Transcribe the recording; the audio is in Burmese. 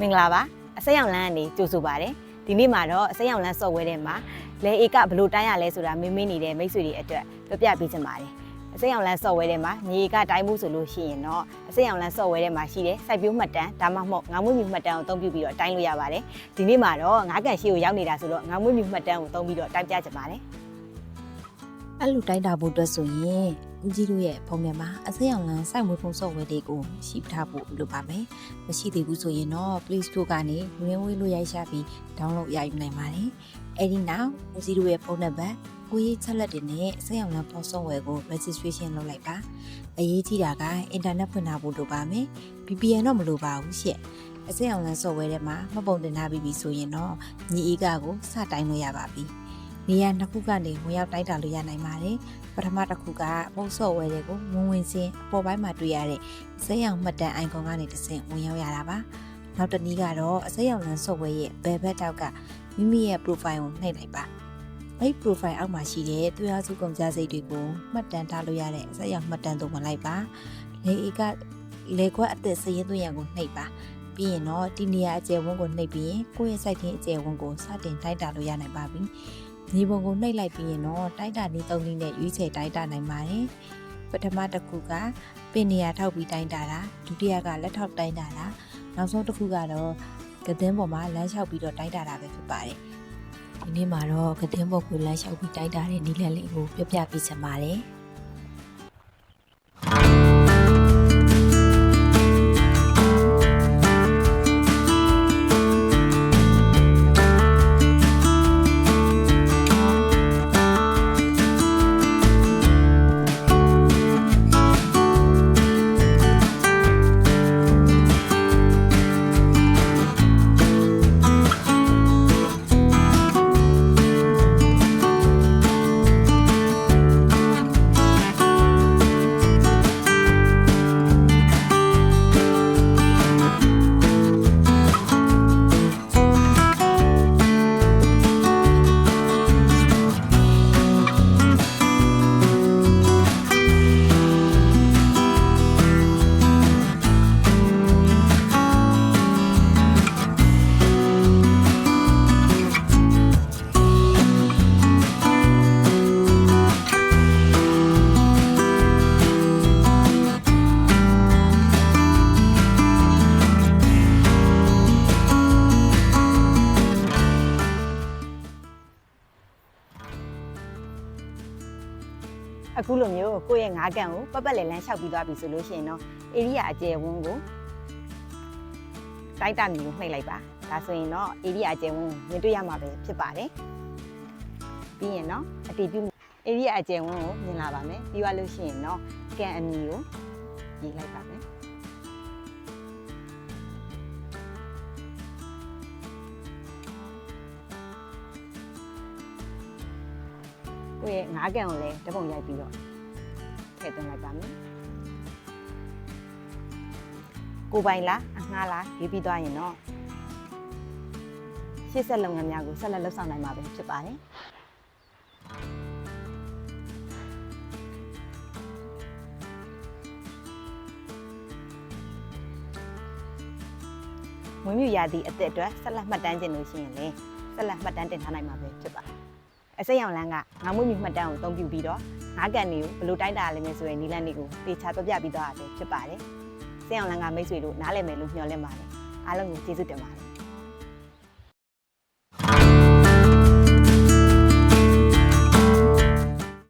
မင်္ဂလာပါအစိမ်းရောင်လန်းကနေကြိုဆိုပါရစေဒီနေ့မှာတော့အစိမ်းရောင်လန်း software ထဲမှာလဲဧကဘယ်လိုတိုင်းရလဲဆိုတာမင်းမင်းနေတဲ့မိတ်ဆွေတွေအတွက်ပြပြပေးချင်ပါတယ်အစိမ်းရောင်လန်း software ထဲမှာမြေဧကတိုင်းမှုဆိုလို့ရှိရင်တော့အစိမ်းရောင်လန်း software ထဲမှာရှိတဲ့စိုက်ပျိုးမှတ်တမ်းဒါမှမဟုတ်ငါးမွေးမြူမှတ်တမ်းကိုသုံးပြုပြီးတော့တိုင်းလို့ရပါတယ်ဒီနေ့မှာတော့ငါးကန်ရှိကိုရောက်နေတာဆိုတော့ငါးမွေးမြူမှတ်တမ်းကိုသုံးပြီးတော့တိုင်းပြချင်ပါတယ်အဲ့လိုတိုင်းတာဖို့အတွက်ဆိုရင် ဦးကြီးတို့ရဲ့ဖုန်းထဲမှာအစိမ်းအောင်လန်းစိုက်မွေးဖုန်း software တွေကိုရှိထားဖို့လိုပါမယ်။မရှိသေးဘူးဆိုရင်တော့ Play Store ကနေဝင်ဝေးလို့ရိုက်ရှာပြီး download ရယူနိုင်ပါတယ်။အဲ့ဒီနောက်ဦးကြီးတို့ရဲ့ဖုန်းနံပါတ်ကိုရေးချက်လက်တွေနဲ့အစိမ်းအောင်လန်းဖုန်း software ကို registration လုပ်လိုက်ပါ။အရေးကြီးတာကအင်တာနက်ဖွင့်ထားဖို့လိုပါမယ်။ VPN တော့မလိုပါဘူးရှင့်။အစိမ်းအောင်လန်း software ထဲမှာမှတ်ပုံတင်ထားပြီးပြီဆိုရင်တော့ညီအေးကကိုစတိုင်းလို့ရပါပြီ။ နေရာနှစ်ခုကနေဝင်ရောက်တိုင်းတာလို့ရနိုင်ပါတယ်ပထမတစ်ခုကပုံစော့ဝဲတွေကိုဝင်ဝင်စင်းအပေါ်ပိုင်းမှာတွေ့ရတဲ့ဇက်ရောင်မှတ်တမ်း icon ကနေတစ်ဆင့်ဝင်ရောက်ရတာပါနောက်တစ်နည်းကတော့အဇက်ရောင်လမ်း software ရဲ့ဘယ်ဘက်တောက်ကမိမိရဲ့ profile ကိုနှိပ်လိုက်ပါအဲ့ profile အောက်မှာရှိတဲ့သွေးအားစုကုန်ကြစိတ်တွေကိုမှတ်တမ်းထားလို့ရတဲ့အဇက်ရောင်မှတ်တမ်းသို့ဝင်လိုက်ပါလေအေကလေခွက်အသက်စရင်သွင်းရန်ကိုနှိပ်ပါပြီးရင်တော့ဒီနေရာအကျယ်ဝန်းကိုနှိပ်ပြီးရင်ကိုယ့်ရဲ့ site ချင်းအကျယ်ဝန်းကိုစတင်တိုက်တာလို့ရနိုင်ပါပြီ။ မြေပုံကိုနှိပ်လိုက်ပြီးရင်တော့တိုက်တာနည်းသုံးနည်းနဲ့ရွေးချယ်တိုက်တာနိုင်ပါတယ်။ပထမတစ်ခုကပင်နေရာထောက်ပြီးတိုင်းတာတာဒုတိယကလက်ထောက်တိုင်းတာတာနောက်ဆုံးတစ်ခုကတော့ကသင်းပေါ်မှာလမ်းလျှောက်ပြီးတော့တိုင်းတာတာပဲဖြစ်ပါတယ်။ဒီနေ့မှာတော့ကသင်းပေါ်ကိုလမ်းလျှောက်ပြီးတိုင်းတာတဲ့နည်းလမ်းလေးကိုပြပြပေးချင်ပါတယ်။ အခုလိုမျိုးကိုယ့်ရဲ့ငါးကန်ကိုပတ်ပတ်လည်လန်းလျှောက်ပြီးသွားပြီဆိုလို့ရှိရင်တော့ area အကျယ်ဝန်းကိုတိုက်တာမျိုးနှိပ်လိုက်ပါဒါဆိုရင်တော့ area အကျယ်ဝန်းကိုမြင်တွေ့ရမှာပဲဖြစ်ပါတယ်ပြီးရင်တော့အတည်ပြု area အကျယ်ဝန်းကိုမြင်လာပါမယ်ပြီးသွားလို့ရှိရင်တော့ကန်အမီကိုရေးလိုက်ပါမယ် ကိုယ့်ရဲ့ငါးကန်ကိုလည်းတပုံရိုက်ပြီးတော့ထည့်သွင်းလိုက်ပါမယ်ကိုပိုင်လားအငှားလားရေးပြီးသွားရင်တော့ရှေ့ဆက်လုပ်ငန်းများကိုဆက်လက်လုပ်ဆောင်နိုင်မှာပဲဖြစ်ပါတယ်မွေးမြူရာသီအသက်အတွက်ဆက်လက်မှတ်တမ်းခြင်းလို့ရှိရင်လည်းဆက်လက်မှတ်တမ်းတင်ထားနိုင်မှာပဲဖြစ်ပါတယ် အစိမ်းရောင်လန်းကငါမွေးမြူမှတ်တမ်းကိုအသုံးပြုပြီးတော့ငါးကန်တွေကိုဘယ်လိုတိုင်းတာရလဲမယ်ဆိုရင်နီလန်းတွေကိုတေချာပြပြပြီးတော့တာပဲဖြစ်ပါတယ်စိမ်းရောင်လန်းကမိတ်ဆွေတို့နားလည်မယ်လို့မျှော်လင့်ပါတယ်အားလုံးကိုကျေးဇူးတင်ပါတယ်